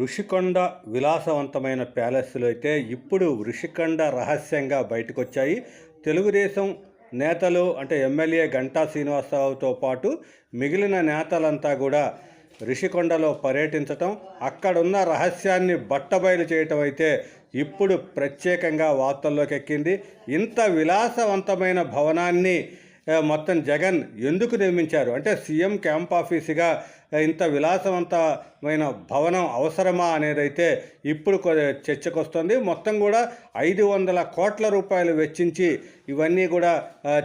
ఋషికొండ విలాసవంతమైన ప్యాలెస్లు అయితే ఇప్పుడు ఋషికొండ రహస్యంగా బయటకొచ్చాయి. తెలుగుదేశం నేతలు అంటే ఎమ్మెల్యే గంటా శ్రీనివాసరావుతో పాటు మిగిలిన నేతలంతా కూడా ఋషికొండలో పర్యటించటం అక్కడున్న రహస్యాన్ని బట్టబయలు చేయటం అయితే ఇప్పుడు ప్రత్యేకంగా వార్తల్లోకి ఎక్కింది. ఇంత విలాసవంతమైన భవనాన్ని మొత్తం జగన్ ఎందుకు నిర్మించారు? అంటే సీఎం క్యాంప్ ఆఫీసుగా ఇంత విలాసవంతమైన భవనం అవసరమా అనేదైతే ఇప్పుడు చర్చకొస్తుంది. చర్చకు వస్తుంది మొత్తం కూడా ఐదు వందల కోట్ల రూపాయలు వెచ్చించి ఇవన్నీ కూడా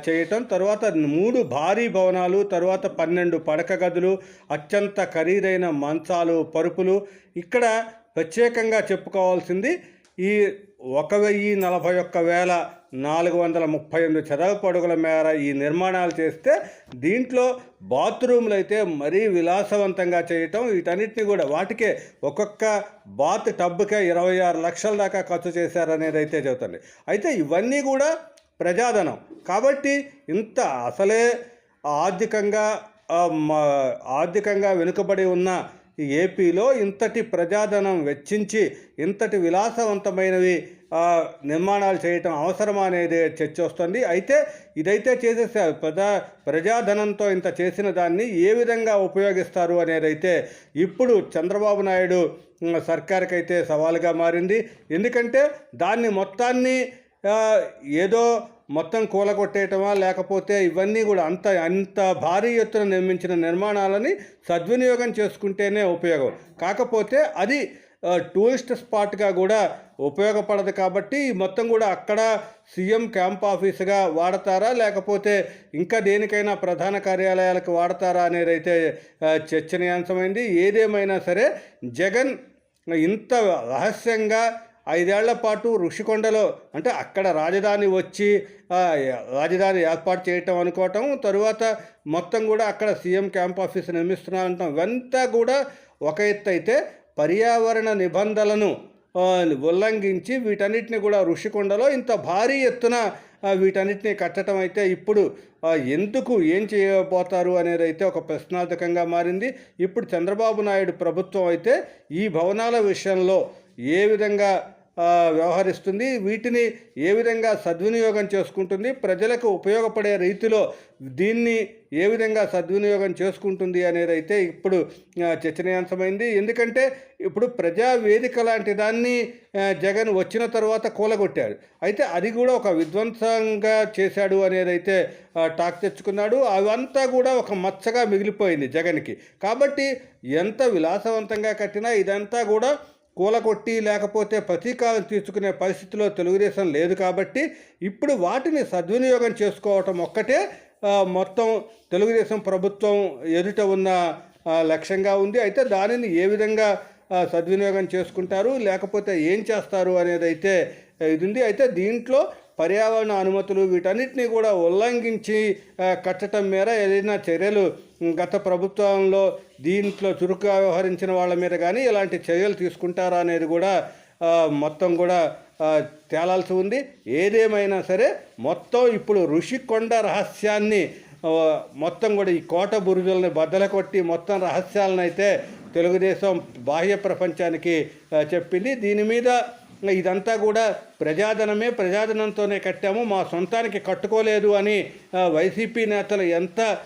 చేయటం. తర్వాత మూడు భారీ భవనాలు తర్వాత పన్నెండు పడక గదులు అత్యంత ఖరీదైన మంచాలు పరుపులు. ఇక్కడ ప్రత్యేకంగా చెప్పుకోవాల్సింది ఈ ఒక వెయ్యి నలభై ఒక్క వేల నాలుగు వందల ముప్పై ఎనిమిది చదరపు పడుగుల మేర ఈ నిర్మాణాలు చేస్తే దీంట్లో బాత్రూమ్లు అయితే మరీ విలాసవంతంగా చేయటం వీటన్నిటిని కూడా వాటికే ఒక్కొక్క బాత్ టబ్కే ఇరవై ఆరు లక్షల దాకా ఖర్చు చేశారనేది అయితే చెబుతుంది. అయితే ఇవన్నీ కూడా ప్రజాధనం. కాబట్టి ఇంత అసలే ఆర్థికంగా ఆర్థికంగా వెనుకబడి ఉన్న ఏపీలో ఇంతటి ప్రజాధనం వెచ్చించి ఇంతటి విలాసవంతమైనవి నిర్మాణాలు చేయటం అవసరమా అనేది చర్చ వస్తుంది. అయితే ఇదైతే చేసేసారు. ప్రజా ప్రజాధనంతో ఇంత చేసిన దాన్ని ఏ విధంగా ఉపయోగిస్తారు అనేది అయితే ఇప్పుడు చంద్రబాబు నాయుడు సర్కార్కైతే అయితే సవాలుగా మారింది. ఎందుకంటే దాన్ని మొత్తాన్ని ఏదో మొత్తం కూలగొట్టేయటమా లేకపోతే ఇవన్నీ కూడా అంత అంత భారీ ఎత్తున నిర్మించిన నిర్మాణాలని సద్వినియోగం చేసుకుంటేనే ఉపయోగం. కాకపోతే అది టూరిస్ట్ స్పాట్గా కూడా ఉపయోగపడదు కాబట్టి ఈ మొత్తం కూడా అక్కడ సీఎం క్యాంప్ ఆఫీస్గా వాడతారా లేకపోతే ఇంకా దేనికైనా ప్రధాన కార్యాలయాలకు వాడతారా అనేది అయితే చర్చనీయాంశమైంది. ఏదేమైనా సరే జగన్ ఇంత రహస్యంగా ఐదేళ్ళ పాటు ఋషికొండలో అంటే అక్కడ రాజధాని వచ్చి రాజధాని ఏర్పాటు చేయటం అనుకోవటం తరువాత మొత్తం కూడా అక్కడ సీఎం క్యాంప్ ఆఫీస్ నిర్మిస్తున్నారంటాం. ఇవంతా కూడా ఒక ఎత్తు అయితే పర్యావరణ నిబంధనలను ఉల్లంఘించి వీటన్నిటిని కూడా ఋషికొండలో ఇంత భారీ ఎత్తున వీటన్నిటిని కట్టడం అయితే ఇప్పుడు ఎందుకు ఏం చేయబోతారు అనేది అయితే ఒక ప్రశ్నార్థకంగా మారింది. ఇప్పుడు చంద్రబాబు నాయుడు ప్రభుత్వం అయితే ఈ భవనాల విషయంలో ఏ విధంగా వ్యవహరిస్తుంది. వీటిని ఏ విధంగా సద్వినియోగం చేసుకుంటుంది? ప్రజలకు ఉపయోగపడే రీతిలో దీన్ని ఏ విధంగా సద్వినియోగం చేసుకుంటుంది అనేది అయితే ఇప్పుడు చర్చనీయాంశమైంది. ఎందుకంటే ఇప్పుడు ప్రజా వేదిక లాంటి దాన్ని జగన్ వచ్చిన తర్వాత కూలగొట్టాడు. అయితే అది కూడా ఒక విధ్వంసంగా చేశాడు అనేది అయితే టాక్ తెచ్చుకున్నాడు. అవంతా కూడా ఒక మచ్చగా మిగిలిపోయింది జగన్కి. కాబట్టి ఎంత విలాసవంతంగా కట్టినా ఇదంతా కూడా కూలకొట్టి లేకపోతే ప్రతీకారం తీసుకునే పరిస్థితిలో తెలుగుదేశం లేదు కాబట్టి ఇప్పుడు వాటిని సద్వినియోగం చేసుకోవటం ఒక్కటే మొత్తం తెలుగుదేశం ప్రభుత్వం ఎదుట ఉన్న లక్ష్యంగా ఉంది. అయితే దానిని ఏ విధంగా సద్వినియోగం చేసుకుంటారు లేకపోతే ఏం చేస్తారు అనేది అయితే ఇది ఉంది. అయితే దీంట్లో పర్యావరణ అనుమతులు వీటన్నిటిని కూడా ఉల్లంఘించి కట్టడం మేర ఏదైనా చర్యలు గత ప్రభుత్వంలో దీంట్లో చురుకుగా వ్యవహరించిన వాళ్ళ మీద కానీ ఇలాంటి చర్యలు తీసుకుంటారా అనేది కూడా మొత్తం కూడా తేలాల్సి ఉంది. ఏదేమైనా సరే మొత్తం ఇప్పుడు ఋషికొండ రహస్యాన్ని మొత్తం కూడా ఈ కోట బురుజుల్ని బద్దల కొట్టి మొత్తం రహస్యాలను అయితే తెలుగుదేశం బాహ్య ప్రపంచానికి చెప్పింది. దీని మీద ఇదంతా కూడా ప్రజాధనమే ప్రజాధనంతోనే కట్టాము మా సొంతానికి కట్టుకోలేదు అని వైసీపీ నేతలు ఎంత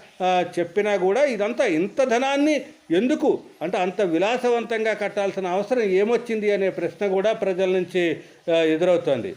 చెప్పినా కూడా ఇదంతా ఇంత ధనాన్ని ఎందుకు? అంటే అంత విలాసవంతంగా కట్టాల్సిన అవసరం ఏమొచ్చింది అనే ప్రశ్న కూడా ప్రజల నుంచి ఎదురవుతోంది.